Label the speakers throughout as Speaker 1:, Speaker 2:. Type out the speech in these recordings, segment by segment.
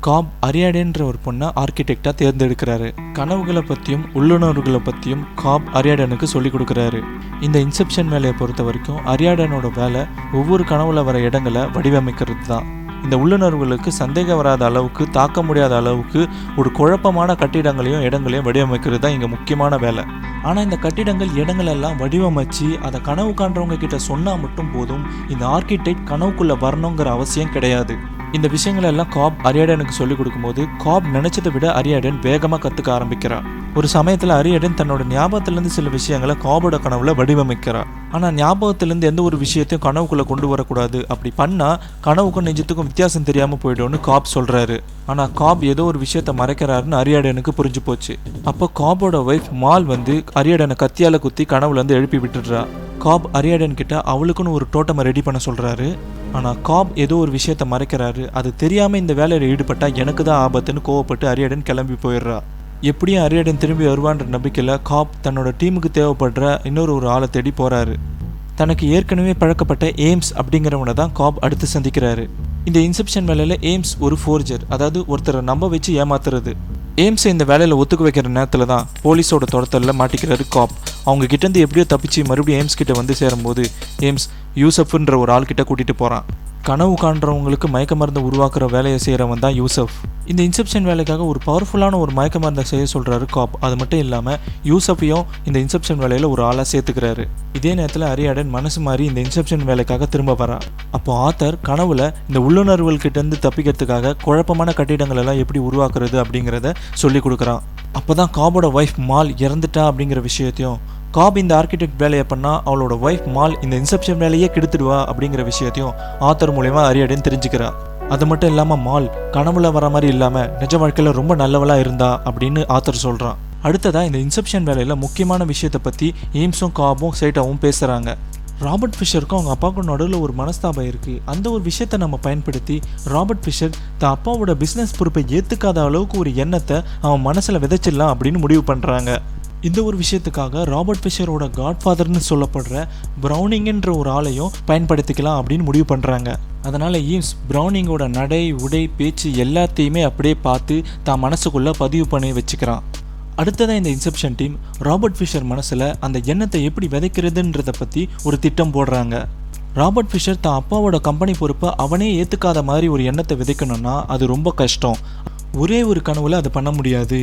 Speaker 1: காப் அரியாடேன்ற ஒரு பொண்ணை ஆர்கிடெக்டாக தேர்ந்தெடுக்கிறாரு. கனவுகளை பற்றியும் உள்ளுணர்வுகளை பற்றியும் காப் அரியாடனுக்கு சொல்லி கொடுக்குறாரு. இந்த இன்செப்ஷன் வேலையை பொறுத்த வரைக்கும் அரியாடனோட வேலை ஒவ்வொரு கனவுல வர இடங்களை வடிவமைக்கிறது தான் இந்த உள்ளுணர்வுகளுக்கு சந்தேகம் வராத அளவுக்கு தாக்க முடியாத அளவுக்கு ஒரு குழப்பமான கட்டிடங்களையும் இடங்களையும் வடிவமைக்கிறது தான் இங்கே முக்கியமான வேலை. ஆனால் இந்த கட்டிடங்கள் இடங்கள் எல்லாம் வடிவமைச்சு அதை கனவு காண்றவங்க கிட்ட சொன்னால் மட்டும் போதும். இந்த ஆர்கிடெக்ட் கனவுக்குள்ளே வரணுங்கிற அவசியம் கிடையாது. இந்த விஷயங்கள் எல்லாம் காப் அரியாடனுக்கு சொல்லிக் கொடுக்கும்போது காப் நினைச்சதை விட அரியாடன் வேகமாக கற்றுக்க ஆரம்பிக்கிறார் ஒரு சமயத்தில் அரியடன் தன்னோட ஞாபகத்திலேருந்து சில விஷயங்களை காபோட கனவுல வடிவமைக்கிறார். ஆனால் ஞாபகத்திலேருந்து எந்த ஒரு விஷயத்தையும் கனவுக்குள்ளே கொண்டு வரக்கூடாது. அப்படி பண்ணால் கனவுக்கும் நிஜத்துக்கும் வித்தியாசம் தெரியாமல் போயிடும்னு காப் சொல்கிறாரு ஆனால் காப் ஏதோ ஒரு விஷயத்த மறைக்கிறாருன்னு அரியாடனுக்கு புரிஞ்சு போச்சு. அப்போ காபோட ஒய்ஃப் மால் வந்து அரியாடனை கத்தியால் குத்தி கனவுலேருந்து எழுப்பி விட்டுடுறா. காப் அரியாடன் கிட்ட அவளுக்குன்னு ஒரு டோட்டமை ரெடி பண்ண சொல்கிறாரு ஆனால் காப் ஏதோ ஒரு விஷயத்த மறைக்கிறாரு. அது தெரியாமல் இந்த வேலையில் ஈடுபட்டால் எனக்கு தான் ஆபத்துன்னு கோவப்பட்டு அரியாடன் கிளம்பி போயிடுறா. எப்படியும் அரியடன் திரும்பி வருவான்ற நம்பிக்கையில் காப் தன்னோட டீமுக்கு தேவைப்படுற இன்னொரு ஒரு ஆளை தேடி போகிறாரு தனக்கு ஏற்கனவே பழக்கப்பட்ட எய்ம்ஸ் அப்படிங்கிறவனை தான் காப் அடுத்து சந்திக்கிறாரு. இந்த இன்செப்ஷன் வேலையில் எய்ம்ஸ் ஒரு ஃபோர்ஜர் அதாவது ஒருத்தரை நம்ப வச்சு ஏமாத்துறது. எய்ம்ஸை இந்த வேலையில் ஒத்துக்க வைக்கிற நேரத்தில் தான் போலீஸோட தொடத்தலில் மாட்டிக்கிறாரு காப். அவங்க கிட்டேருந்து எப்படியோ தப்பிச்சு மறுபடியும் எய்ம்ஸ் கிட்ட வந்து சேரும்போது எய்ம்ஸ் யூசப்ன்ற ஒரு ஆள்கிட்ட கூட்டிகிட்டு போகிறான் கனவு காண்றவங்களுக்கு மயக்க மருந்து உருவாக்குற வேலையை செய்கிறவன் தான் யூசப். இந்த இன்செப்ஷன் வேலைக்காக ஒரு பவர்ஃபுல்லான ஒரு மயக்க மருந்தை செய்ய சொல்கிறாரு காப். அது மட்டும் இல்லாமல் யூசஃபையும் இந்த இன்செப்ஷன் வேலையில் ஒரு ஆளாக சேர்த்துக்கிறாரு. இதே நேரத்தில் அரியாடன் மனசு மாறி இந்த இன்செப்ஷன் வேலைக்காக திரும்ப வரா. அப்போ ஆத்தர் கனவுல இந்த உள்ளுணர்வுகள்கிட்டேருந்து தப்பிக்கிறதுக்காக குழப்பமான கட்டிடங்கள் எல்லாம் எப்படி உருவாக்குறது அப்படிங்கிறத சொல்லி கொடுக்குறான். அப்போ தான் காபோட ஒய்ஃப் மால் இறந்துட்டா அப்படிங்கிற விஷயத்தையும் காப் இந்த ஆர்கிடெக்ட் வேலையை பண்ணால் அவளோட ஒய்ஃப் மால் இந்த இன்செப்ஷன் வேலையே கெடுத்துடுவா அப்படிங்கிற விஷயத்தையும் ஆத்தர் மூலயமா அரியடன் தெரிஞ்சுக்கிறா. அது மட்டும் இல்லாமல் மால் கனவுல வர மாதிரி இல்லாமல் நிஜ வாழ்க்கையில் ரொம்ப நல்லவளாக இருந்தா அப்படின்னு ஆத்தர் சொல்கிறான் அடுத்ததாக இந்த இன்செப்ஷன் வேலையில் முக்கியமான விஷயத்தை பற்றி எய்ம்ஸும் காபும் சேட்டாவும் பேசுகிறாங்க ராபர்ட் ஃபிஷருக்கும் அவங்க அப்பாவுக்கும் நடுவில் ஒரு மனஸ்தாபம் இருக்குது அந்த ஒரு விஷயத்தை நம்ம பயன்படுத்தி ராபர்ட் ஃபிஷர் தன் அப்பாவோட பிஸ்னஸ் பொறுப்பை ஏற்றுக்காத அளவுக்கு ஒரு எண்ணத்தை அவன் மனசில் விதைச்சிடலாம் அப்படின்னு முடிவு பண்ணுறாங்க இந்த ஒரு விஷயத்துக்காக ராபர்ட் ஃபிஷரோட காட்ஃபாதர்னு சொல்லப்படுற ப்ரௌனிங்கன்ற ஒரு ஆளையும் பயன்படுத்திக்கலாம் அப்படின்னு முடிவு பண்ணுறாங்க அதனால் ஈம்ஸ் ப்ரௌனிங்கோட நடை உடை பேச்சு எல்லாத்தையுமே அப்படியே பார்த்து தான் மனசுக்குள்ளே பதிவு பண்ணி வச்சுக்கிறான். அடுத்ததாக இந்த இன்செப்ஷன் டீம் ராபர்ட் ஃபிஷர் மனசில் அந்த எண்ணத்தை எப்படி விதைக்கிறதுன்றதை பற்றி ஒரு திட்டம் போடுறாங்க. ராபர்ட் ஃபிஷர் தான் அப்பாவோட கம்பெனி பொறுப்பை அவனே ஏற்றுக்காத மாதிரி ஒரு எண்ணத்தை விதைக்கணும்னா அது ரொம்ப கஷ்டம். ஒரே ஒரு கனவுல அது பண்ண முடியாது.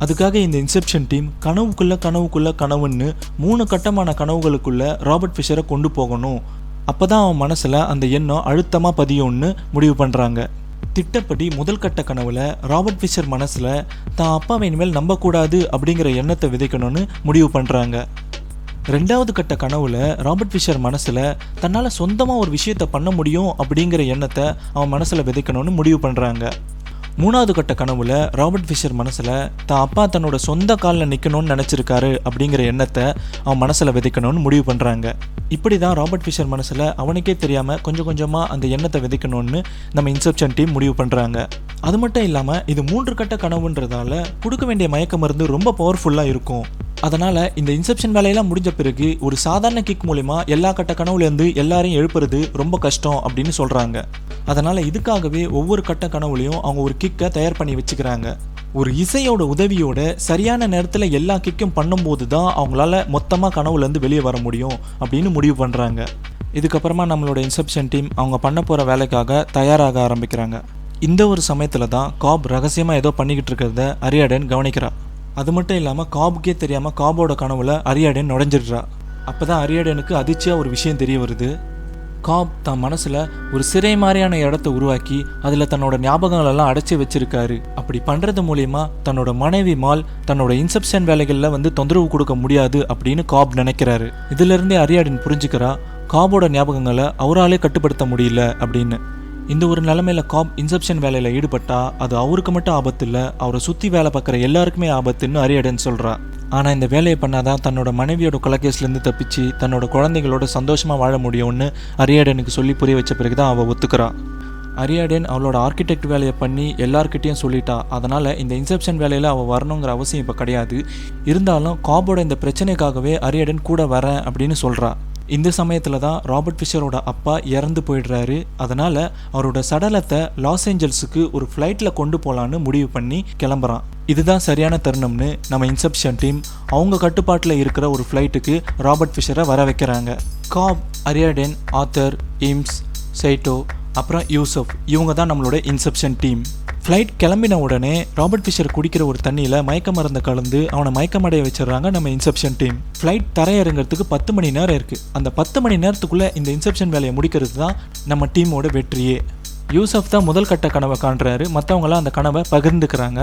Speaker 1: அதுக்காக இந்த இன்செப்ஷன் டீம் கனவுக்குள்ள கனவுக்குள்ள கனவுன்னு மூணு கட்டமான கனவுகளுக்குள்ள ராபர்ட் ஃபிஷரை கொண்டு போகணும். அப்பதான் அவன் மனசில் அந்த எண்ணம் அழுத்தமாக பதியும்னு முடிவு பண்ணுறாங்க திட்டப்படி முதல் கட்ட கனவுல ராபர்ட் ஃபிஷர் மனசில் தான் அப்பாவை இனிமேல் நம்பக்கூடாது அப்படிங்கிற எண்ணத்தை விதைக்கணும்னு முடிவு பண்ணுறாங்க ரெண்டாவது கட்ட கனவுல ராபர்ட் ஃபிஷர் மனசில் தன்னால் சொந்தமாக ஒரு விஷயத்தை பண்ண முடியும் அப்படிங்கிற எண்ணத்தை அவன் மனசில் விதைக்கணும்னு முடிவு பண்ணுறாங்க மூணாவது கட்ட கனவுல ராபர்ட் ஃபிஷர் மனசில் தான் அப்பா தன்னோட சொந்த காலில் நிற்கணும்னு நினச்சிருக்காரு அப்படிங்கிற எண்ணத்தை அவன் மனசில் விதைக்கணும்னு முடிவு பண்ணுறாங்க இப்படி தான் ராபர்ட் ஃபிஷர் மனசில் அவனுக்கே தெரியாமல் கொஞ்சம் கொஞ்சமாக அந்த எண்ணத்தை விதைக்கணும்னு நம்ம இன்செப்ஷன் டீம் முடிவு பண்ணுறாங்க அது மட்டும் இல்லாமல் இது மூன்று கட்ட கனவுன்றதால கொடுக்க வேண்டிய மயக்க மருந்து ரொம்ப பவர்ஃபுல்லாக இருக்கும். அதனால் இந்த இன்செப்ஷன் வேலையெல்லாம் முடிஞ்ச பிறகு ஒரு சாதாரண கிக் மூலிமா எல்லா கட்ட கனவுலேருந்து எல்லாரையும் எழுப்புறது ரொம்ப கஷ்டம் அப்படின்னு சொல்கிறாங்க அதனால் இதுக்காகவே ஒவ்வொரு கட்ட கனவுலையும் அவங்க ஒரு கிக்கை தயார் பண்ணி வச்சுக்கிறாங்க. ஒரு இசையோட உதவியோட சரியான நேரத்தில் எல்லா கிக்கும் பண்ணும்போது தான் அவங்களால மொத்தமாக கனவுலேருந்து வெளியே வர முடியும் அப்படின்னு முடிவு பண்ணுறாங்க இதுக்கப்புறமா நம்மளோட இன்செப்ஷன் டீம் அவங்க பண்ண போகிற வேலைக்காக தயாராக ஆரம்பிக்கிறாங்க. இந்த ஒரு சமயத்தில் தான் காப் ரகசியமாக ஏதோ பண்ணிக்கிட்டு இருக்கிறத அரியாடன் கவனிக்கிறான் அது மட்டும் இல்லாமல் காபுக்கே தெரியாமல் காபோட கனவுல அரியாடன் நுழைஞ்சிடுறா அப்போ தான் அரியாடனுக்கு அதிர்ச்சியாக ஒரு விஷயம் தெரிய வருது. காப் தன் மனசில் ஒரு சிறை மாதிரியான இடத்த உருவாக்கி அதில் தன்னோட ஞாபகங்களெல்லாம் அடைச்சி வச்சிருக்காரு. அப்படி பண்ணுறது மூலியமா தன்னோட மனைவி மால் தன்னோட இன்செப்ஷன் வேலைகளில் வந்து தொந்தரவு கொடுக்க முடியாது அப்படின்னு காப் நினைக்கிறாரு. இதிலிருந்தே அரியாடன் புரிஞ்சுக்கிறா காபோட ஞாபகங்களை அவராலே கட்டுப்படுத்த முடியல அப்படின்னு. இந்த ஒரு நிலமையில காப் இன்செப்ஷன் வேலையில் ஈடுபட்டா அது அவருக்கு மட்டும் ஆபத்து இல்லை அவரை சுற்றி வேலை பார்க்குற எல்லாருக்குமே ஆபத்துன்னு அரியடன் சொல்கிறா ஆனால் இந்த வேலையை பண்ணாதான் தன்னோட மனைவியோட கொலகேஸ்லேருந்து தப்பிச்சு தன்னோட குழந்தைகளோட சந்தோஷமாக வாழ முடியும்னு அரியடனுக்கு சொல்லி புரிய வச்ச பிறகு தான் அவள் ஒத்துக்கிறா. அரியாடன் அவளோட ஆர்கிடெக்ட் வேலையை பண்ணி எல்லார்கிட்டயும் சொல்லிட்டா. அதனால் இந்த இன்செப்ஷன் வேலையில் அவள் வரணுங்கிற அவசியம் இப்போ கிடையாது. இருந்தாலும் காபோட இந்த பிரச்சனைக்காகவே அரியாடன் கூட வரேன் அப்படின்னு சொல்கிறா இந்த சமயத்தில் தான் ராபர்ட் ஃபிஷரோட அப்பா இறந்து போயிடுறாரு. அதனால் அவரோட சடலத்தை லாஸ் ஏஞ்சல்ஸுக்கு ஒரு ஃப்ளைட்டில் கொண்டு போகலான்னு முடிவு பண்ணி கிளம்புறான். இதுதான் சரியான தருணம்னு நம்ம இன்செப்ஷன் டீம் அவங்க கட்டுப்பாட்டில் இருக்கிற ஒரு ஃப்ளைட்டுக்கு ராபர்ட் ஃபிஷரை வர வைக்கிறாங்க. காப் அரியாடென் ஆத்தர் இம்ஸ் சைட்டோ அப்புறம் யூசப் இவங்க தான் நம்மளோட இன்செப்ஷன் டீம் ஃப்ளைட் கிளம்பின உடனே ராபர்ட் ஃபிஷர் குடிக்கிற ஒரு தண்ணியில் மயக்க மருந்தை கலந்து அவனை மயக்கமடைய வச்சிடறாங்க நம்ம இன்செப்ஷன் டீம் ஃப்ளைட் தரையிறங்கிறதுக்கு பத்து மணி நேரம் இருக்குது அந்த பத்து மணி நேரத்துக்குள்ளே இந்த இன்செப்ஷன் வேலையை முடிக்கிறது தான் நம்ம டீமோட வெற்றியே. யூசப் தான் முதல் கட்ட கனவை காண்றாரு. மற்றவங்களாம் அந்த கனவை பகிர்ந்துக்கிறாங்க.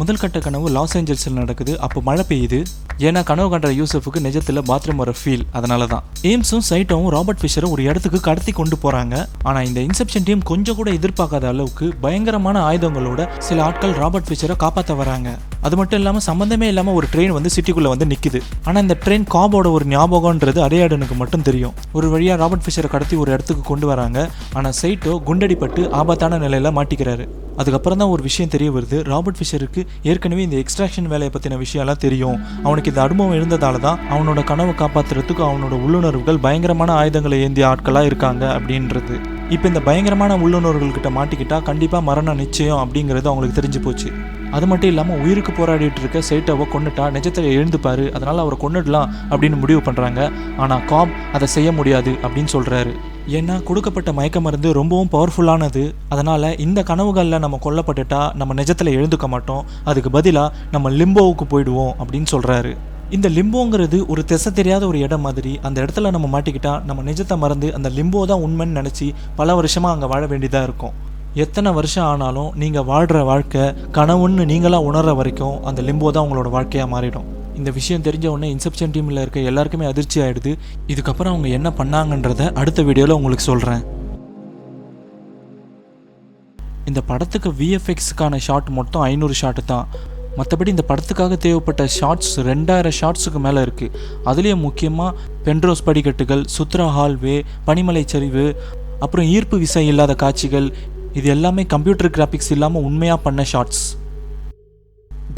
Speaker 1: முதல் கட்ட கனவு லாஸ் ஏஞ்சல்ஸில் நடக்குது. அப்போ மழை பெய்யுது. ஏன்னா கனவு கண்ட யூசஃபுக்கு நிஜத்தில் பாத்ரூம் வர ஃபீல் அதனால தான் ஏம்ஸும் சைட்டாவும் ராபர்ட் ஃபிஷரும் ஒரு இடத்துக்கு கடத்தி கொண்டு போகிறாங்க ஆனால் இந்த இன்செப்ஷன் டீம் கொஞ்சம் கூட எதிர்பார்க்காத அளவுக்கு பயங்கரமான ஆயுதங்களோட சில ஆட்கள் ராபர்ட் ஃபிஷரை காப்பாற்ற வராங்க. அது மட்டும் இல்லாமல் சம்மந்தமே இல்லாமல் ஒரு ட்ரெயின் வந்து சிட்டிக்குள்ளே வந்து நிற்குது ஆனால் இந்த ட்ரெயின் காபோட ஒரு ஞாபகம்ன்றது அடையாடனுக்கு மட்டும் தெரியும். ஒரு வழியாக ராபர்ட் ஃபிஷரை கடத்தி ஒரு இடத்துக்கு கொண்டு வராங்க. ஆனால் சைட்டோ குண்டடிப்பட்டு ஆபத்தான நிலையில் மாட்டிக்கிறாரு. அதுக்கப்புறம் தான் ஒரு விஷயம் தெரிய வருது. ராபர்ட் ஃபிஷருக்கு ஏற்கனவே இந்த எக்ஸ்ட்ராக்ஷன் வேலையை பற்றின விஷயம்லாம் தெரியும். அவனுக்கு இந்த அனுபவம் இருந்ததால தான் அவனோட கனவை காப்பாற்றுறதுக்கு அவனோட உள்ளுணர்வுகள் பயங்கரமான ஆயுதங்களை ஏந்திய ஆட்களாக இருக்காங்க அப்படின்றது. இப்போ இந்த பயங்கரமான உள்ளுணர்வுகள்கிட்ட மாட்டிக்கிட்டால் கண்டிப்பாக மரணம் நிச்சயம் அப்படிங்கிறது அவங்களுக்கு தெரிஞ்சு போச்சு. அது மட்டும் இல்லாமல் உயிருக்கு போராடிட்டு இருக்க சைட்டாவை கொண்டுட்டா நிஜத்தில் எழுந்துப்பார். அதனால் அவரை கொண்டுடலாம் அப்படின்னு முடிவு பண்ணுறாங்க ஆனால் காப் அதை செய்ய முடியாது அப்படின்னு சொல்கிறாரு ஏன்னா கொடுக்கப்பட்ட மயக்க மருந்து ரொம்பவும் பவர்ஃபுல்லானது அதனால் இந்த கனவுகளில் நம்ம கொல்லப்பட்டுட்டா நம்ம நிஜத்தில் எழுந்துக்க மாட்டோம். அதுக்கு பதிலாக நம்ம லிம்போவுக்கு போயிடுவோம் அப்படின்னு சொல்கிறாரு இந்த லிம்போங்கிறது ஒரு திசை தெரியாத ஒரு இடம் மாதிரி அந்த இடத்துல நம்ம மாட்டிக்கிட்டா நம்ம நிஜத்தை மறந்து அந்த லிம்போ தான் உண்மைன்னு நினச்சி பல வருஷமாக அங்கே வாழ வேண்டியதாக இருக்கும். எத்தனை வருஷம் ஆனாலும் நீங்கள் வாழ்கிற வாழ்க்கை கனவுன்னு நீங்களாக உணர்ற வரைக்கும் அந்த லிம்போ தான் உங்களோட வாழ்க்கையாக மாறிடும். இந்த விஷயம் தெரிஞ்ச உடனே இன்செப்ஷன் டீமில் இருக்க எல்லாருக்குமே அதிர்ச்சி ஆயிடுது. இதுக்கப்புறம் அவங்க என்ன பண்ணாங்கன்றத அடுத்த வீடியோவில் உங்களுக்கு சொல்கிறேன் இந்த படத்துக்கு விஎஃப்எக்ஸுக்கான ஷாட் மொத்தம் ஐநூறு ஷாட்டு தான். மற்றபடி இந்த படத்துக்காக தேவைப்பட்ட ஷார்ட்ஸ் ரெண்டாயிரம் ஷார்ட்ஸுக்கு மேலே இருக்குது அதுலேயும் முக்கியமாக பென்ட்ரோஸ் படிக்கட்டுகள் சுத்ரா ஹால்வே பனிமலை சரிவு அப்புறம் ஈர்ப்பு விசை இல்லாத காட்சிகள் இது எல்லாமே கம்ப்யூட்டர் கிராஃபிக்ஸ் இல்லாமல் உண்மையாக பண்ண ஷார்ட்ஸ்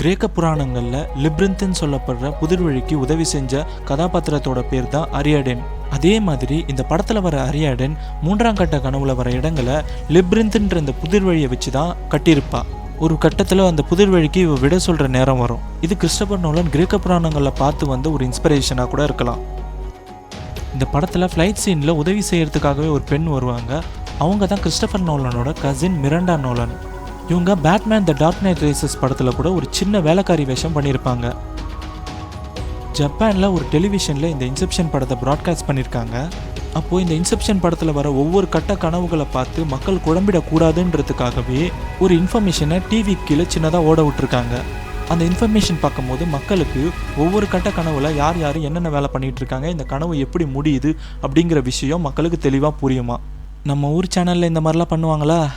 Speaker 1: கிரேக்க புராணங்களில் லிப்ரிந்துன்னு சொல்லப்படுற புதிர்வழிக்கு உதவி செஞ்ச கதாபாத்திரத்தோட பேர் தான் அரியாடென். அதே மாதிரி இந்த படத்தில் வர அரியாடென் மூன்றாம் கட்ட கனவுல வர இடங்களை லிப்ரிந்துன்ற இந்த புதிர்வழியை வச்சு தான் கட்டியிருப்பா. ஒரு கட்டத்தில் அந்த புதிர்வழிக்கு இவ விட சொல்கிற நேரம் வரும். இது கிறிஸ்டபர் நோலன் கிரேக்க புராணங்களில் பார்த்து வந்த ஒரு இன்ஸ்பிரேஷனாக கூட இருக்கலாம். இந்த படத்தில் ஃப்ளைட் சீனில் உதவி செய்கிறதுக்காகவே ஒரு பெண் வருவாங்க. அவங்க தான் கிறிஸ்டபர் நோலனோட கசின் மிரண்டா நோலன். இவங்க Batman the dark knight rises படத்தில் கூட ஒரு சின்ன வேலைக்காரி வேஷம் பண்ணியிருப்பாங்க ஜப்பானில் ஒரு டெலிவிஷனில் இந்த இன்செப்ஷன் படத்தை ப்ராட்காஸ்ட் பண்ணியிருக்காங்க அப்போது இந்த இன்செப்ஷன் படத்தில் வர ஒவ்வொரு கட்ட கனவுகளை பார்த்து மக்கள் குழம்பிடக்கூடாதுன்றதுக்காகவே ஒரு இன்ஃபர்மேஷனை டிவி கீழே சின்னதாக ஓட விட்டுருக்காங்க. அந்த இன்ஃபர்மேஷன் பார்க்கும்போது மக்களுக்கு ஒவ்வொரு கட்ட கனவுல யார் யார் என்னென்ன வேலை பண்ணிகிட்டு இருக்காங்க இந்த கனவு எப்படி முடியுது அப்படிங்கிற விஷயம் மக்களுக்கு தெளிவாக புரியுமா? நம்ம ஊர் சேனலில் இந்த மாதிரிலாம் பண்ணுவாங்களா?